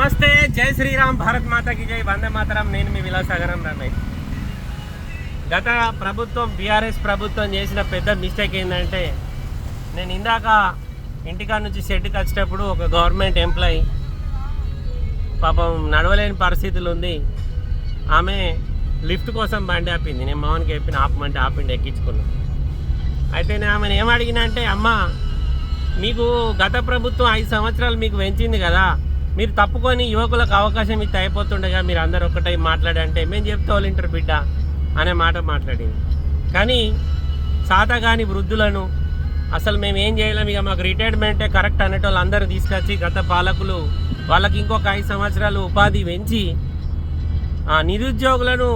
నమస్తే జై శ్రీరామ్ భారత్ మాతకి జై వందే మాతరం. నేను మీ విలాసాగరం రమేష్. గత ప్రభుత్వం బీఆర్ఎస్ ప్రభుత్వం చేసిన పెద్ద మిస్టేక్ ఏంటంటే నేను ఇందాక ఇంటికాడ నుంచి షెడ్కి వచ్చేటప్పుడు ఒక గవర్నమెంట్ ఎంప్లాయీ పాపం నడవలేని పరిస్థితులు ఉంది. ఆమె లిఫ్ట్ కోసం బండి ఆపింది. నేను మౌన్కి చెప్పిన ఆపమంటే ఆపిండి ఎక్కించుకున్నాను అయితే నేను ఆమెను ఏమడిగినా అంటే అమ్మ మీకు గత ప్రభుత్వం ఐదు సంవత్సరాలు మీకు పెంచింది కదా మీరు తప్పుకొని యువకులకు అవకాశం ఇస్తే అయిపోతుండగా మీరు అందరు ఒకటై మాట్లాడంటే మేము చెప్తే వాళ్ళు ఇంటర్ బిడ్డ అనే మాట మాట్లాడింది. కానీ సాతగాని వృద్ధులను అసలు మేము ఏం చేయలేం ఇక మాకు రిటైర్మెంటే కరెక్ట్ అనేటోళ్ళు అందరూ తీసుకొచ్చి గత పాలకులు వాళ్ళకి ఇంకొక ఐదు సంవత్సరాలు ఉపాధి పెంచి నిరుద్యోగులను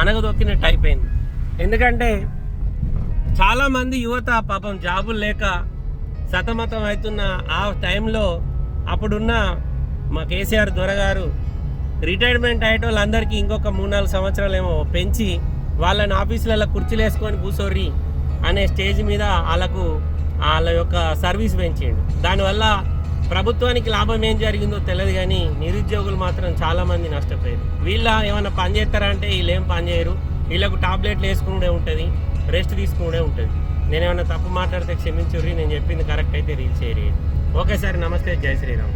అనగదొక్కినట్టు అయిపోయింది. ఎందుకంటే చాలామంది యువత పాపం జాబులు లేక సతమతం అవుతున్న ఆ టైంలో అప్పుడున్న మా కేసీఆర్ దొరగారు రిటైర్మెంట్ అయ్యే వాళ్ళందరికీ ఇంకొక మూడు నాలుగు సంవత్సరాలు ఏమో పెంచి వాళ్ళని ఆఫీసులలో కుర్చీలు వేసుకొని కూర్చోర్రి అనే స్టేజ్ మీద వాళ్ళకు వాళ్ళ యొక్క సర్వీస్ పెంచిండు. దానివల్ల ప్రభుత్వానికి లాభం ఏం జరిగిందో తెలియదు కానీ నిరుద్యోగులు మాత్రం చాలామంది నష్టపోయారు. వీళ్ళ ఏమైనా పని చేస్తారంటే వీళ్ళు ఏం పని చేయరు. వీళ్ళకు టాబ్లెట్లు వేసుకునే ఉంటుంది రెస్ట్ తీసుకునే ఉంటుంది. నేను ఏమైనా తప్పు మాట్లాడితే క్షమించుర్రి నేను చెప్పింది కరెక్ట్ అయితే రీల్ చేయరి ఓకే సార్ నమస్తే జై శ్రీరామ్.